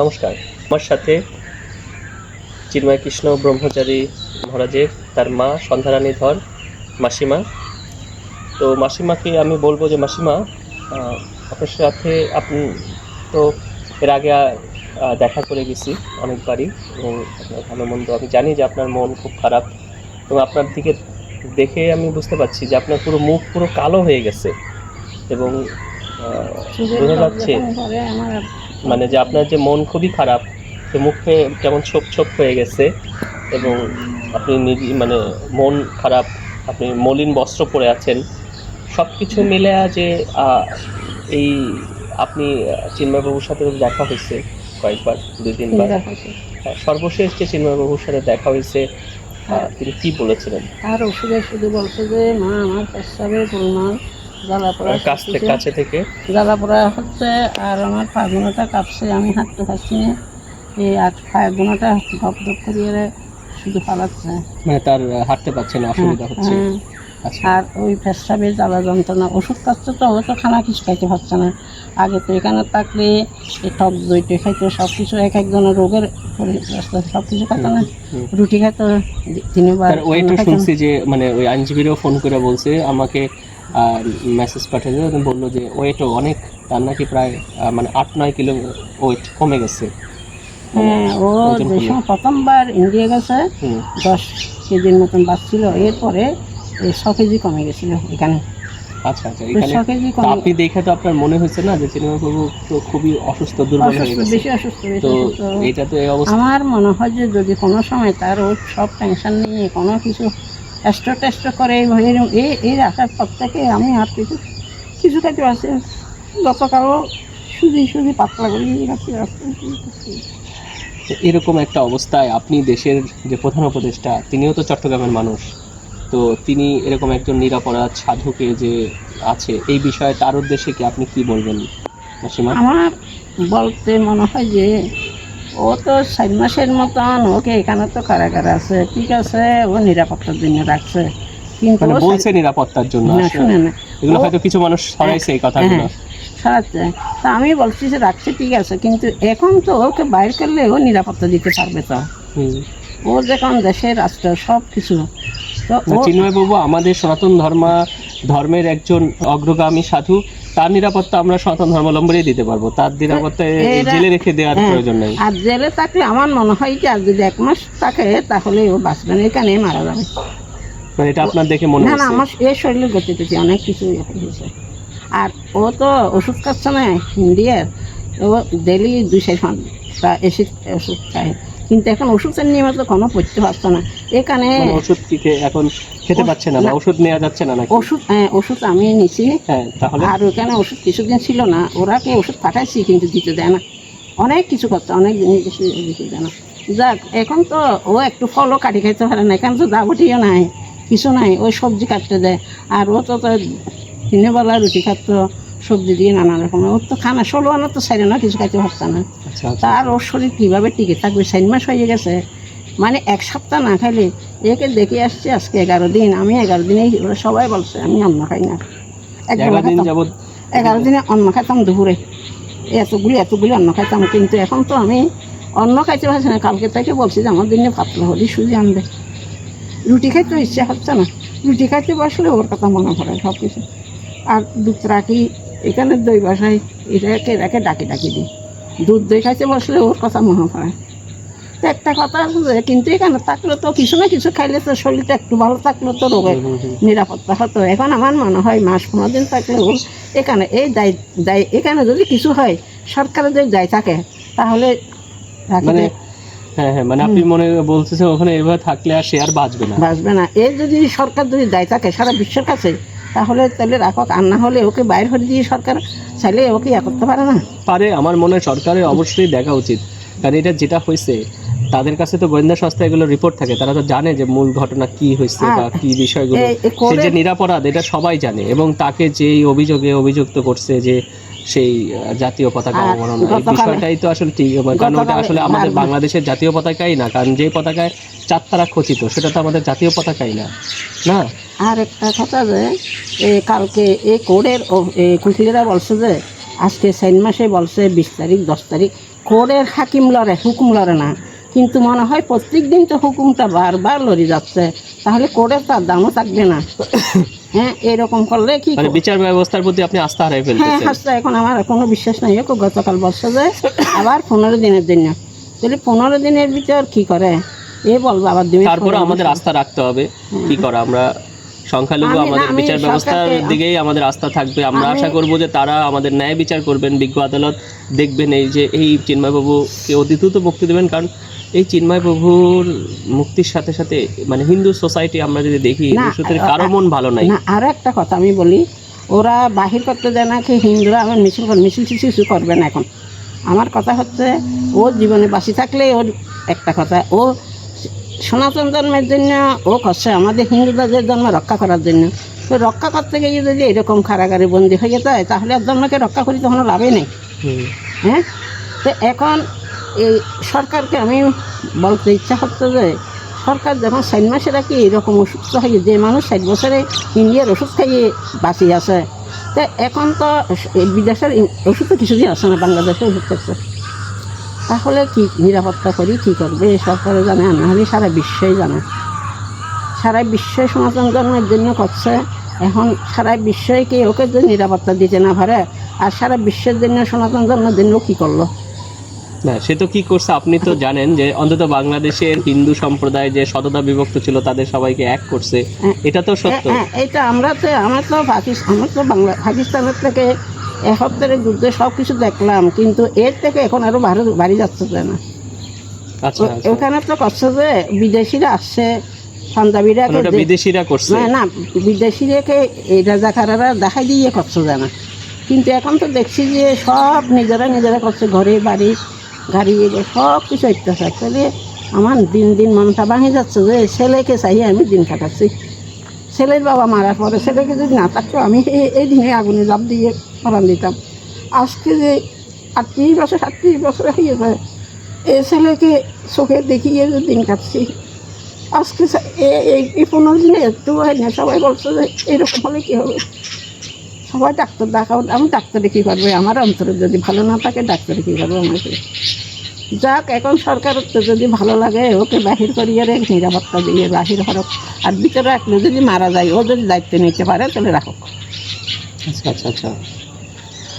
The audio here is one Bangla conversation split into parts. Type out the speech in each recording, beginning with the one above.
নমস্কার। আমার সাথে চিন্ময় কৃষ্ণ ব্রহ্মচারী মহারাজের, তার মা সন্ধ্যারানী ধর, মাসিমা। তো মাসিমাকে আমি বলব যে, মাসিমা আপনার সাথে আপনি তো এর আগে দেখা করে গেছি অনেকবারই এবং আপনার ভালো মন্দ আমি জানি যে আপনার মন খুব খারাপ এবং আপনার দিকে দেখে আমি বুঝতে পারছি যে আপনার পুরো মুখ পুরো কালো হয়ে গেছে এবং বোঝা যাচ্ছে মানে যে আপনার যে মন খুবই খারাপ যে মুখে কেমন ছোপ ছোপ হয়ে গেছে এবং আপনি নিজে মানে মন খারাপ আপনি মলিন বস্ত্র পরে আছেন সব কিছু মিলে যে এই আপনি চিন্ময়বাবুর সাথে দেখা হয়েছে কয়েকবার দুই তিনবার হ্যাঁ, সর্বশেষ যে চিন্ময়বাবুর সাথে দেখা হয়েছে আহ, তিনি কি বলেছিলেন? আর ওষুধে শুধু বলছে যে মা আমার পেশাবের পরিমাণ জ্বালা পোড়া কাছ থেকে কাছে থেকে? জ্বালা হচ্ছে আর আমার ফাগুনাটা কাঁপছে আমি হাঁটতে পারছি না এই আর ফাগুনাটা ধপ ধপ করিয়ে শুধু পালাচ্ছে। মানে তার হাঁটতে পারছেন অসুবিধা হচ্ছে। হ্যাঁ। আচ্ছা। আর ওই পেশাবের জ্বালা যন্ত্রণা ওষুধ খাচ্ছে তো ও তো খানা কিছু খাইতে পারছে না। আগে তো এখানে থাকলে এই টক দইটে খাইতো সব কিছু এক একজনের রোগের সব কিছু খাইতো না। রুটি খাইতো তিনবার ওইটা শুনছি যে মানে ওই আইনজীবীরাও ফোন করে বলছে আমাকে মেসেজ পাঠিয়েছে তো বলল যে ওয়েটও অনেক তার নাকি প্রায় মানে আট নয় কিলো ওয়েট কমে গেছে। হ্যাঁ ও যে সময় প্রথমবার ইন্ডিয়া গেছে দশ কেজির মতন বাঁচছিল এরপরে ছ কেজি কমে গেছিল এখানে। আচ্ছা আচ্ছা তো এখানে কেজি তো আপনি দেখে তো আপনার মনে হয়েছে না যে চিন্ময়বাবু তো খুবই অসুস্থ দুর্বল হয়ে গেছে। বেশি অসুস্থ তো এটা তো এই অবস্থা আমার মনে হয় যে যদি কোনো সময় তার ওর সব টেনশন নিয়ে কোনো কিছু টেস্ট টেস্ট করে এই এই আসার পর থেকে আমি আর কিছু কিছু খাইতে পারছি না। গতকালও সুজি সুজি পাতলা করে এরকম একটা অবস্থায় আপনি দেশের যে প্রধান উপদেষ্টা তিনিও তো চট্টগ্রামের মানুষ। তো তিনি এরকম একজন নিরাপরাধ সাধুকে যে আছে এই বিষয়ে তার উদ্দেশ্যে কি আপনি কি বলবেন? আমার বলতে মনে হয় যে ও তো সাত মাসের মতন ওকে এখানে তো কারাগার আছে। ঠিক আছে ও নিরাপত্তার জন্য রাখছে। কিন্তু মানে বলছে নিরাপত্তার জন্য না শুনে না। এগুলো হয়তো কিছু মানুষ ছড়াইছে এই কথাগুলো। হ্যাঁ, সারাচ্ছে। তা আমি বলছি যে রাখছে ঠিক আছে কিন্তু এখন তো ওকে বাইর করলে ও নিরাপত্তা দিতে পারবে তো। হুম। ও যখন দেশের রাষ্ট্র সব কিছু তো চিন্ময় বাবু আমাদের সনাতন ধর্মা ধর্মের একজন অগ্রগামী সাধু তার নিরাপত্তা আমরা সনাতন ধর্মাবলম্বনই দিতে পারব। তার নিরাপত্তা জেলে রেখে দেওয়ার হ্যাঁ। প্রয়োজন নেই। আর জেলে থাকলে আমার মনে হয় কি আর যদি এক মাস থাকে তাহলে ও বাঁচবে না এখানে মারা যাবে। মানে এটা আপনার দেখে মনে না না আমার এই শরীরে গতি টতি অনেক কিছু হয়েছে আর ও তো ওষুধ খাচ্ছে না ইন্ডিয়ার। ও ডেলি দুই চার ঘণ্টা এসে ওষুধ খায়। কিন্তু এখন ওষুধের নিয়মিত কোনো পড়তে পারছে না। এখানে মানে ওষুধ কি এখন খেতে পাচ্ছে না বা ওষুধ নেওয়া যাচ্ছে না নাকি? ওষুধ হ্যাঁ ওষুধ আমি নিছি। হ্যাঁ তাহলে? আর ওখানে ওষুধ কিছুদিন ছিল না। ওরাকে ওষুধ পাঠাইছি কিন্তু দিতে দেয় না। অনেক কিছু করতে অনেক জিনিস দিতে- দেয় না। যাক এখন তো ও একটু ফলও কাটি খাইতে পারে না। এখানে তো দাবটিও নাই কিছু নাই ওই সবজি কাটতে দেয়। আর ও তো তো দিনের বেলা রুটি খাতো সবজি দিয়ে নানা রকম ওর তো খানা ষোলো আনা তো সাইরে না কিছু খাইতে পারছে না। আচ্ছা আচ্ছা। তার ওর শরীর কীভাবে টিকে থাকবে? চার মাস হয়ে গেছে। মানে এক সপ্তাহ না খাইলে একে দেখে আসছে আজকে এগারো দিন আমি এগারো দিনেই ওরা সবাই বলছে আমি অন্ন খাই না। এগারো দিন দিনে অন্ন খাইতাম দুপুরে। এতগুলি এতগুলি অন্ন খাইতাম কিন্তু এখন তো আমি অন্ন খাইতে পারছি না কালকে থেকে বলছি যে আমার দিনে পাতলা হলি সুজি আনবে। রুটি খাইতে ইচ্ছা হচ্ছে না। রুটি খাইতে বসলে ওর কথা মনে পড়ে সব কিছু আর দুধ রাখি এখানে দই বসাই এটাকে এটাকে ডাকি ডাকি দিই। দুধ দই খাইতে বসলে ওর কথা মনে পড়ে। তো একটা কথা আছে কিন্তু এখানে থাকলে তো কিছু না কিছু খাইলে তো শরীরটা একটু ভালো থাকলে তো রোগের। নিরাপত্তা হতো। এখন আমার মনে হয় মাস পনেরো দিন থাকলেও এখানে এই দায় দায় এখানে যদি কিছু হয় সরকারের যদি দায় থাকে তাহলে মানে হ্যাঁ হ্যাঁ মানে আপনি মনে বলতেছেন ওখানে এভাবে থাকলে আর সে আর বাঁচবে না। বাঁচবে না। এই যদি সরকার যদি দায় থাকে সারা বিশ্বের কাছে তাহলে তাহলে রাখক আর না হলে ওকে বাইর করে দিয়ে সরকার চাইলে ওকে ইয়ে করতে পারে না। পারে আমার মনে হয় সরকারের অবশ্যই দেখা উচিত। কারণ এটা যেটা হয়েছে তাদের কাছে তো গোয়েন্দা সংস্থা এগুলো রিপোর্ট থাকে তারা তো জানে যে মূল ঘটনা কি হয়েছে বা কি বিষয়গুলো। সে যে নিরাপরাধ এটা সবাই জানে এবং তাকে যেই অভিযোগে অভিযুক্ত করছে যে সেই জাতীয় পতাকা অবমাননা এই বিষয়টাই তো আসলে ঠিক কারণ ওটা আসলে আমাদের বাংলাদেশের জাতীয় পতাকাই না কারণ যে পতাকায় চার তারা খচিত সেটা তো আমাদের জাতীয় পতাকাই না না? আর একটা কথা যে কালকে এই কোর্টের উকিলেরা বলছে যে আজকে সাইন মাসে বলছে বিশ তারিখ দশ তারিখ কোর্টের হাকিম লড়ে হুকুম লড়ে না। কিন্তু মনে হয় প্রত্যেক দিন তো হুকুমটা বারবার লড়ে যাচ্ছে। তাহলে কোর্টের তার দামও থাকবে না। হ্যাঁ এরকম করলে কি মানে বিচার ব্যবস্থার প্রতি আপনি আস্থা হারাই হ্যাঁ ফেলতেছেন হাসতে এখন আমার কোনো বিশ্বাস নাই। ওকে গতকাল বর্ষা যায় আবার পনেরো দিনের জন্য। তাহলে পনেরো দিনের ভিতর কি করে? এ বলব আবার তারপরে আমাদের আস্থা রাখতে হবে। কি করা আমরা? সংখ্যালঘু আমাদের বিচার ব্যবস্থার দিকেই আমাদের আস্থা থাকবে। আমরা আশা করব যে তারা আমাদের ন্যায় বিচার করবেন বিজ্ঞ আদালত দেখবেন এই যে এই চিন্ময়বাবুকে অতি দ্রুত মুক্তি দেবেন। কারণ এই চিন্ময়বাবুর মুক্তির সাথে সাথে মানে হিন্দু সোসাইটি আমরা যদি দেখি কারও মন ভালো নাই। আরও একটা কথা আমি বলি ওরা বাহির করতে দেয় না কি হিন্দুরা আমার মিছিল করে মিছিল টিছিল কিছু করবে না এখন। আমার কথা হচ্ছে ও জীবনে বাঁচি থাকলে ওর একটা কথা ও সনাতন ধর্মের জন্য ও করছে আমাদের হিন্দুদের জন্ম রক্ষা করার জন্য। তো রক্ষা করতে গিয়ে যদি এরকম কারাগারে বন্দি হয়ে যায় তাহলে আর ধর্মকে রক্ষা করি তো কোনো লাভই নেই। হ্যাঁ? তো এখন এই সরকারকে আমি বলতে ইচ্ছা হচ্ছে যে সরকার যখন ষাট মাসেরা কি এরকম অসুস্থ হয়ে যে মানুষ ষাট বছরে ইন্ডিয়ার ওষুধ খাইয়ে বাঁচিয়ে আছে তো এখন তো এই বিদেশের ওষুধ তো কিছুদিন আসে না বাংলাদেশে ওষুধ করছে তাহলে কি নিরাপত্তা করি কী করবে? সরকারে জানে আর নাহলে সারা বিশ্বই জানে। সারা বিশ্বই সনাতন ধর্মের জন্য করছে। এখন সারা বিশ্বই কি ওকে যে নিরাপত্তা দিতে না পারে আর সারা বিশ্বের জন্য সনাতন ধর্মের জন্য কী করল? না সে তো কি করছে আপনি তো জানেন যে অন্তত বাংলাদেশের হিন্দু সম্প্রদায় যে সততা বিভক্ত ছিল তাদের সবাইকে এক করছে। হ্যাঁ। এটা তো সত্য। হ্যাঁ, এইটা আমরা তো আমরা তো পাকিস্তান আমরা তো বাংলা পাকিস্তানের থেকে একাত্তরের যুদ্ধে সব কিছু দেখলাম কিন্তু এর থেকে এখন আরও ভারত বাড়ি যাচ্ছে না। আচ্ছা আচ্ছা। ওখানে তো করছে যে বিদেশিরা আসছে পাঞ্জাবিরা মানে বিদেশিরা করছে? না না বিদেশিরাকে এই রাজাকারারা দেখাই দিয়ে করছে জানা কিন্তু এখন তো দেখছি যে সব নিজেরা নিজেরা করছে ঘরে বাড়ি গাড়ি সব কিছু অত্যাচার। তাহলে আমার দিন দিন মনটা ভাঙে যাচ্ছে যে ছেলেকে চাইয়ে আমি দিন কাটাচ্ছি। ছেলের বাবা মারার পরে ছেলেকে যদি না থাকতো, আমি এই- দিনে আগুনে লাভ দিয়ে মারান দিতাম। আজকে যে আটত্রিশ বছর, সাতত্রিশ বছর হয়ে যায় এই ছেলেকে চোখে দেখিয়ে যে দিন কাটছি। আজকে এই পনেরো দিনে একটু হয় না, সবাই বলছে যে এরকম হলে কী হবে? সবাই ডাক্তার দেখাও, আমি ডাক্তারে কী করবে? আমার অন্তরে যদি ভালো না থাকে, ডাক্তারে কী করবে আমাকে? যাক এখন সরকার যদি ভালো লাগে ওকে বাহির করিয়ে রে নিরাপত্তা দিয়ে বাহির হরক আর ভিতরে রাখলে যদি মারা যায় ও যদি দায়িত্ব নিতে পারে তাহলে রাখুক আচ্ছা আচ্ছা আচ্ছা।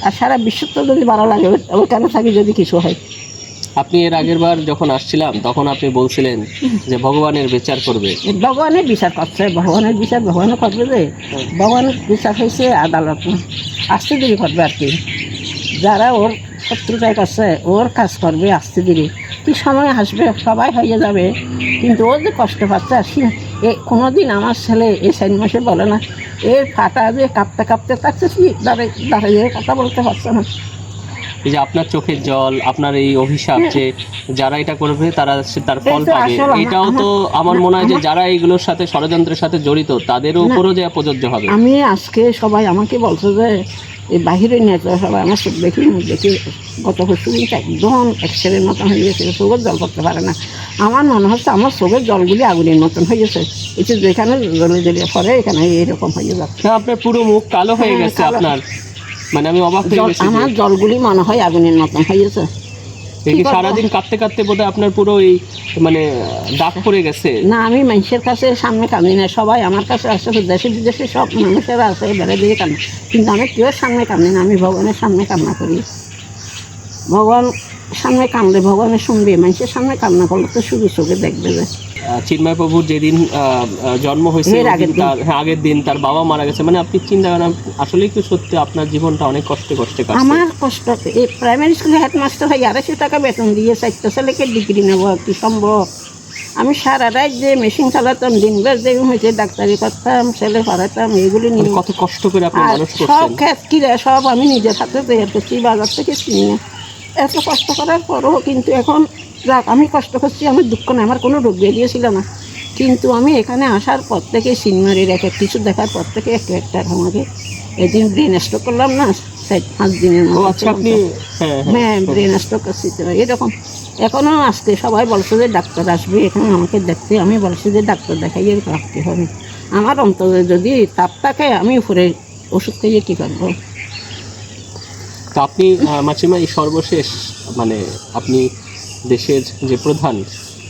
আর সারা বিশ্ব তো যদি ভালো লাগে ওখানে থাকি যদি কিছু হয়। আপনি এর আগের বার যখন আসছিলাম তখন আপনি বলছিলেন যে ভগবানের বিচার করবে। ভগবানের বিচার করছে ভগবানের বিচার ভগবানও করবে যে ভগবানের বিচার হয়েছে আদালত। আস্তে দেরি করবে আর কি। যারা ওর শত্রুতায় করছে ওর কাজ করবে আস্তে দেরি কি সময় আসবে সবাই হয়ে যাবে। কিন্তু ও যে কষ্ট পাচ্ছে আসি এ কোনোদিন আমার ছেলে এই সাইন মাসে বলে না। এর ফাটা যে কাঁপতে কাঁপতে থাকছে কি দাঁড়িয়ে দাঁড়িয়ে কথা বলতে পারছে না। এই যে আপনার চোখের জল আপনার এই অভিশাপ যে যারা এটা করবে তারা তার ফল হ্যাঁ। পাবে। এটাও তো আমার মনে হয় যে যারা এইগুলোর সাথে ষড়যন্ত্রের সাথে জড়িত তাদের উপরও যে প্রযোজ্য হবে। আমি আজকে সবাই আমাকে বলছে যে এই বাহিরে নিয়ে সবাই আমার চোখ দেখি মুখ দেখি গত দিনটা একদম এক্সরের মতন হয়ে গেছে চোখের জল করতে পারে না। আমার মনে হচ্ছে আমার চোখের জলগুলি আগুনের মতন হয়ে গেছে। এটি যেখানে জলে জলে পরে এখানে এইরকম হয়ে যাচ্ছে আপনার পুরো মুখ কালো হয়ে হ্যাঁ, গেছে। আপনার। মানে আমি অবাক আমার জলগুলি মনে হয় আগুনের মতন হয়ে গেছে। কি সারাদিন কাঁদতে কাঁদতে বোধহয় আপনার পুরো এই মানে দাগ পড়ে গেছে? না আমি মানুষের কাছে সামনে কাঁদি না সবাই আমার কাছে আসে দেশে বিদেশে সব মানুষেরা আছে বেড়ে দিয়ে কান্না কিন্তু আমি কেউ সামনে কাঁদি না আমি ভগবানের সামনে কান্না করি। ভগবান সামনে কান্দলে ভগবানের শুনবে মানুষের সামনে কান্না করলে তো শুধু চোখে দেখবে যে। চিন্ময় প্রভুর যেদিন জন্ম হয়েছে আগের দিন। তার হ্যাঁ, আগের দিন তার বাবা মারা গেছে। মানে আপনি চিন্তা করেন আসলে একটু সত্যি আপনার জীবনটা অনেক কষ্টে কষ্টে আমার কষ্ট এই প্রাইমারি স্কুলে হেডমাস্টার হয়ে আড়াইশো টাকা বেতন দিয়ে চারটা ছেলেকে ডিগ্রি নেব কি সম্ভব? আমি সারা রাত যে মেশিন চালাতাম দিনবার যে হয়েছে ডাক্তারি করতাম ছেলে পড়াতাম এগুলি মানে নিয়ে। কত কষ্ট করে আপনি সব ক্ষেত কিনে সব আমি নিজের হাতে তৈরি করছি বাজার থেকে কিনে। এত কষ্ট করার পরও কিন্তু এখন যাক আমি কষ্ট করছি আমার দুঃখ নেই আমার কোনো রোগ বেরিয়েছিল না। কিন্তু আমি এখানে আসার পর থেকে সিনেমারির এক এক কিছু দেখার পর থেকে একটু একটা আমাকে এদিন ব্রেন স্ট্রোক করলাম না পাঁচ দিনের মতো আচ্ছা হ্যাঁ হ্যাঁ হ্যাঁ ব্রেন স্ট্রোক করছি তো এরকম। এখনও আজকে সবাই বলছে যে ডাক্তার আসবে এখানে আমাকে দেখতে আমি বলছি যে ডাক্তার দেখাইয়ে রাখতে হবে। আমার অন্তরে যদি তাপ থাকে আমি উপরে ওষুধ খাইয়ে কী করব? তো আপনি মাসিমা এই সর্বশেষ মানে আপনি দেশের যে প্রধান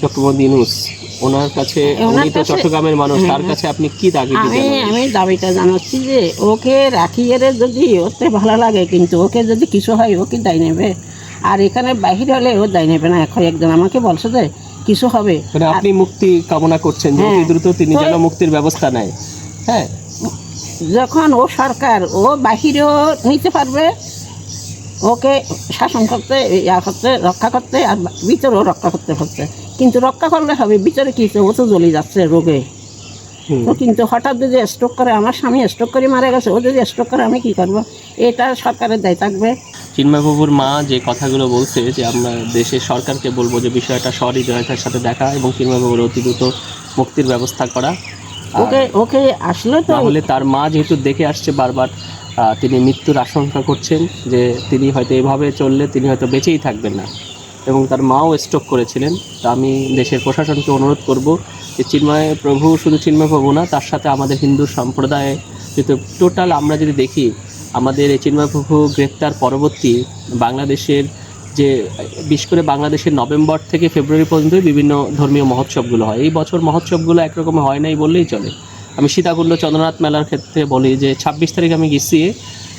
মোহাম্মদ ইউনুস ওনার কাছে ওনার উনি তো চট্টগ্রামের মানুষ তার হ্যাঁ। কাছে আপনি কি দাবি আমি আমি দাবিটা জানাচ্ছি যে ওকে রাখি এরে যদি ওতে ভালো লাগে কিন্তু ওকে যদি কিছু হয় ওকে দায় নেবে? আর এখানে বাহির হলে ও দায় নেবে না এখন একজন আমাকে বলছে যে কিছু হবে। মানে আপনি মুক্তি কামনা করছেন যে হ্যাঁ। দ্রুত তিনি যেন মুক্তির ব্যবস্থা নেয়। হ্যাঁ। যখন ও সরকার ও বাহিরেও নিতে পারবে ওকে শাসন করতে ইয়া করতে রক্ষা করতে আর ভিতরেও রক্ষা করতে পারছে কিন্তু রক্ষা করলে হবে ভিতরে কি ও তো জ্বলে যাচ্ছে রোগে। তো কিন্তু হঠাৎ যদি স্ট্রোক করে আমার স্বামী স্ট্রোক করে মারা গেছে ও যদি স্ট্রোক করে আমি কি করব? এটা সরকারের দায় থাকবে। চিন্ময়বাবুর মা যে কথাগুলো বলছে যে আমরা দেশের সরকারকে বলব যে বিষয়টা সহৃদয়তার সাথে দেখা এবং চিন্ময়বাবুর অতি দ্রুত মুক্তির ব্যবস্থা করা। ওকে ওকে আসলে তো তাহলে তার মা যেহেতু দেখে আসছে বারবার তিনি মৃত্যুর আশঙ্কা করছেন যে তিনি হয়তো এভাবে চললে তিনি হয়তো বেঁচেই থাকবেন না। এবং তার মাও স্ট্রোক করেছিলেন। তা আমি দেশের প্রশাসনকে অনুরোধ করব যে চিন্ময় প্রভু শুধু চিন্ময় প্রভু না, তার সাথে আমাদের হিন্দু সম্প্রদায়ে যেহেতু টোটাল আমরা যদি দেখি, আমাদের এই চিন্ময় প্রভু গ্রেপ্তার পরবর্তী বাংলাদেশের যে, বিশেষ করে বাংলাদেশের নভেম্বর থেকে ফেব্রুয়ারি পর্যন্তই বিভিন্ন ধর্মীয় মহোৎসবগুলো হয়। এই বছর মহোৎসবগুলো একরকম হয় নাই বললেই চলে। আমি সীতাকুণ্ড চন্দ্রনাথ মেলার ক্ষেত্রে বলি যে ছাব্বিশ তারিখ আমি গেছি।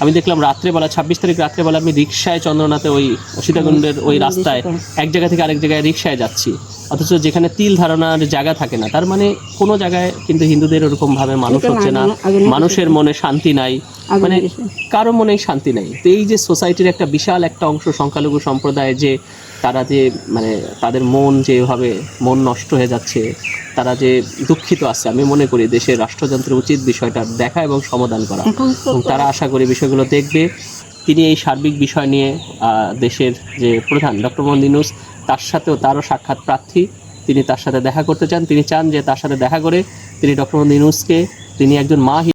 আমি দেখলাম রাত্রেবেলা ছাব্বিশ তারিখ রাত্রেবেলা আমি রিক্সায় চন্দ্রনাথে ওই সীতাকুণ্ডের ওই রাস্তায় এক জায়গা থেকে আরেক জায়গায় রিক্সায় যাচ্ছি। অথচ যেখানে তিল ধারণার জায়গা থাকে না তার মানে কোনো জায়গায় কিন্তু হিন্দুদের ওরকম ভাবে মানুষ হচ্ছে না। মানুষের মনে শান্তি নাই। মানে কারও মনেই শান্তি নাই। তো এই যে সোসাইটির একটা বিশাল একটা অংশ সংখ্যালঘু সম্প্রদায় যে তারা যে মানে তাদের মন যেভাবে মন নষ্ট হয়ে যাচ্ছে, তারা যে দুঃখিত আছে, আমি মনে করি দেশের রাষ্ট্রযন্ত্রের উচিত বিষয়টা দেখা এবং সমাধান করা। এবং তারা আশা করি বিষয়গুলো দেখবে। তিনি এই সার্বিক বিষয় নিয়ে দেশের যে প্রধান ডক্টর মোহাম্মদ ইউনূস, তার সাথেও তারও সাক্ষাৎ প্রার্থী। তিনি তার সাথে দেখা করতে চান। তিনি চান যে তার সাথে দেখা করে তিনি ডক্টর মোহাম্মদ ইউনূসকে, তিনি একজন মা